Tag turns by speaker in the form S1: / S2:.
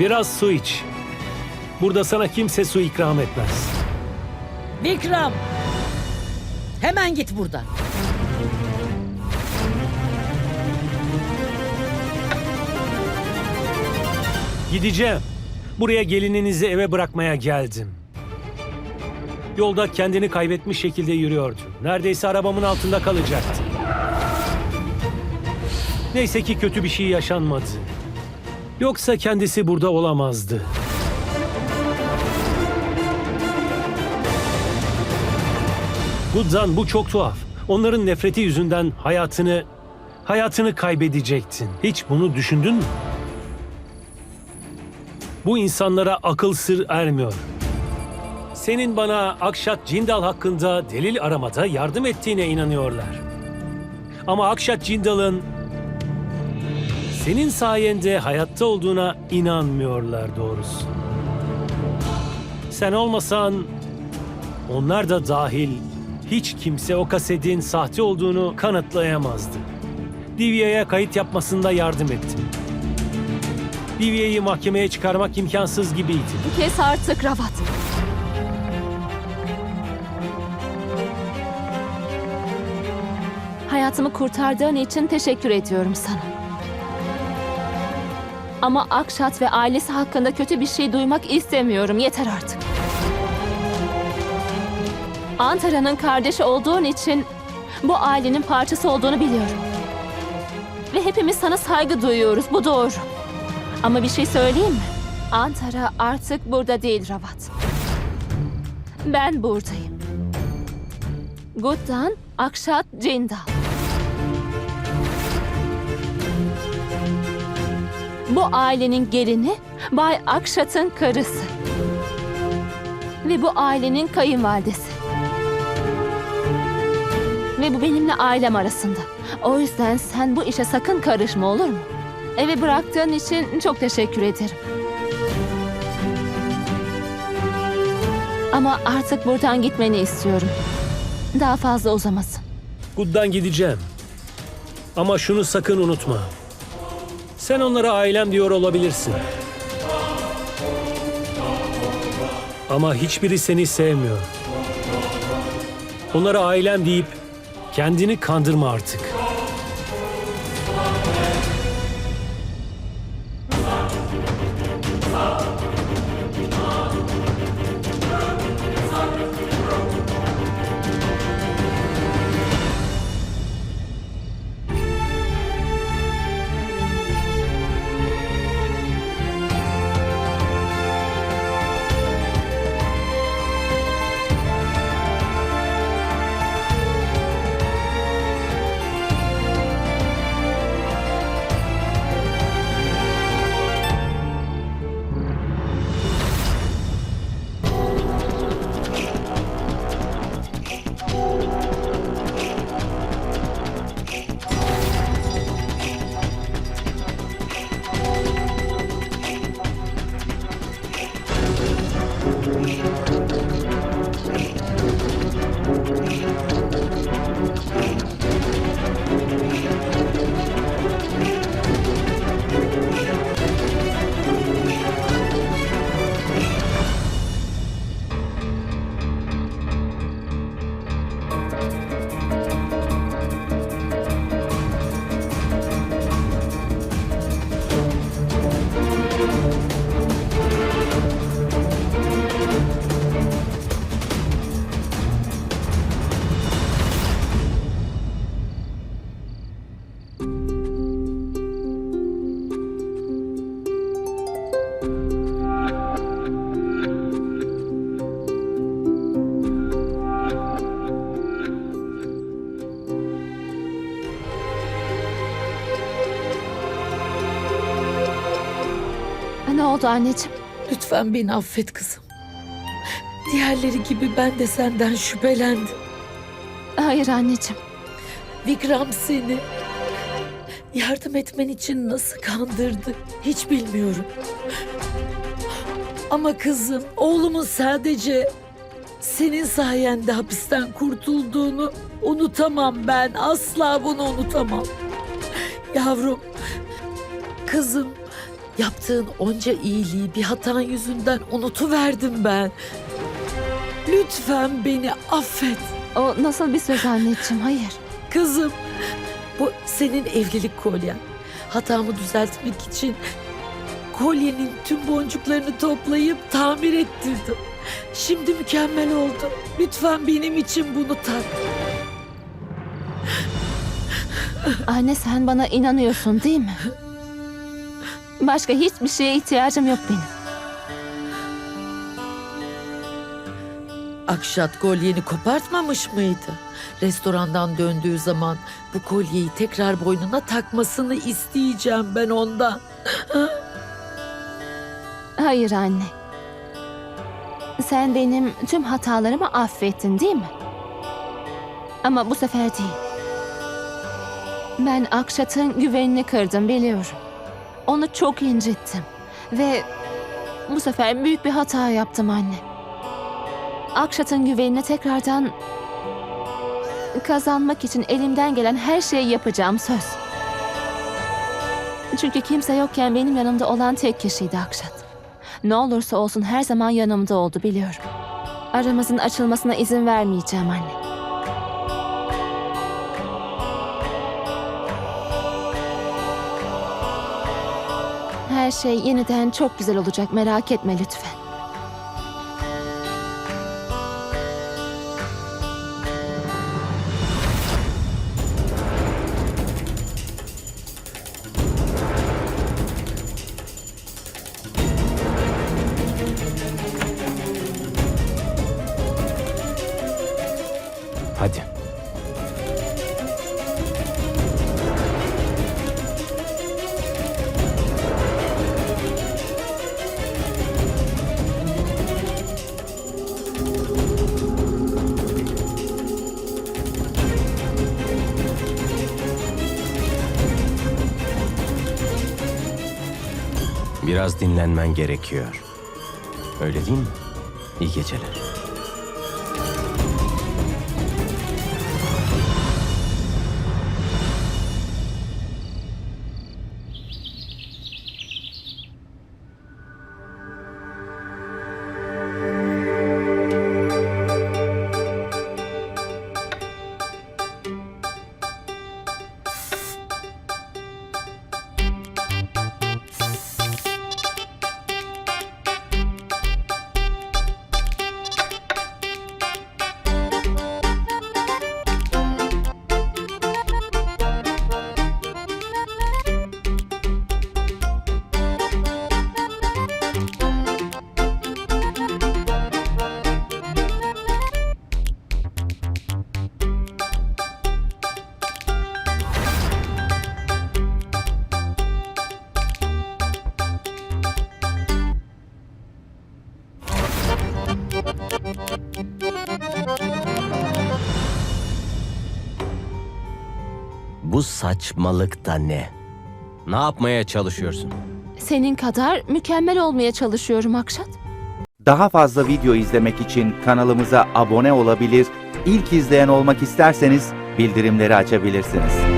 S1: Biraz su iç. Burada sana kimse su ikram etmez.
S2: Vikram! Hemen git buradan.
S1: Gideceğim. Buraya gelininizi eve bırakmaya geldim. Yolda kendini kaybetmiş şekilde yürüyordu. Neredeyse arabamın altında kalacaktı. Neyse ki kötü bir şey yaşanmadı. Yoksa kendisi burada olamazdı. Guddan bu çok tuhaf. Onların nefreti yüzünden hayatını hayatını kaybedecektin. Hiç bunu düşündün mü? Bu insanlara akıl sır ermiyor. Senin bana Akşat Cindal hakkında delil aramada yardım ettiğine inanıyorlar. Ama Akşat Cindal'ın senin sayende hayatta olduğuna inanmıyorlar doğrusu. Sen olmasan onlar da dahil hiç kimse o kasetin sahte olduğunu kanıtlayamazdı. Divya'ya kayıt yapmasında yardım ettim. Divya'yı mahkemeye çıkarmak imkansız gibiydi.
S3: Kes artık Ravat. Hayatımı kurtardığın için teşekkür ediyorum sana. Ama Akşat ve ailesi hakkında kötü bir şey duymak istemiyorum. Yeter artık. Antara'nın kardeşi olduğun için bu ailenin parçası olduğunu biliyorum. Ve hepimiz sana saygı duyuyoruz. Bu doğru. Ama bir şey söyleyeyim mi? Antara artık burada değil Ravat. Ben buradayım. Guttan Akşat Cindal. Bu ailenin gelini Bay Akşat'ın karısı. Ve bu ailenin kayınvalidesi. Ve bu benimle ailem arasında. O yüzden sen bu işe sakın karışma olur mu? Eve bıraktığın için çok teşekkür ederim. Ama artık buradan gitmeni istiyorum. Daha fazla uzamasın.
S1: Guddan gideceğim. Ama şunu sakın unutma. Sen onlara ailem diyor olabilirsin. Ama hiçbiri seni sevmiyor. Onlara ailem deyip kendini kandırma artık.
S3: Oldu anneciğim?
S2: Lütfen beni affet kızım. Diğerleri gibi ben de senden şüphelendim.
S3: Hayır anneciğim.
S2: Vikram seni yardım etmen için nasıl kandırdı hiç bilmiyorum. Ama kızım oğlumun sadece senin sayende hapisten kurtulduğunu unutamam ben. Asla bunu unutamam. Yavrum, kızım Yaptığın onca iyiliği bir hatan yüzünden unutuverdim ben. Lütfen beni affet.
S3: O nasıl bir söz anneciğim? Hayır.
S2: Kızım, bu senin evlilik kolyen. Hatamı düzeltmek için kolyenin tüm boncuklarını toplayıp tamir ettirdim. Şimdi mükemmel oldu. Lütfen benim için bunu tak.
S3: Anne sen bana inanıyorsun değil mi? Başka hiçbir şeye ihtiyacım yok benim.
S2: Akşat kolyeni kopartmamış mıydı? Restorandan döndüğü zaman bu kolyeyi tekrar boynuna takmasını isteyeceğim ben ondan.
S3: Hayır anne. Sen benim tüm hatalarımı affettin değil mi? Ama bu sefer değil. Ben Akşat'ın güvenini kırdım biliyorum. Onu çok incittim. Ve bu sefer büyük bir hata yaptım anne. Akşat'ın güvenini tekrardan kazanmak için elimden gelen her şeyi yapacağım söz. Çünkü kimse yokken benim yanımda olan tek kişiydi Akşat. Ne olursa olsun her zaman yanımda oldu biliyorum. Aramızın açılmasına izin vermeyeceğim anne. Her şey yeniden çok güzel olacak merak etme lütfen.
S1: Hadi.
S4: Biraz dinlenmen gerekiyor. Öyle değil mi? İyi geceler. Bu saçmalık da ne? Ne yapmaya çalışıyorsun?
S3: Senin kadar mükemmel olmaya çalışıyorum Akşat.
S5: Daha fazla video izlemek için kanalımıza abone olabilir, ilk izleyen olmak isterseniz bildirimleri açabilirsiniz.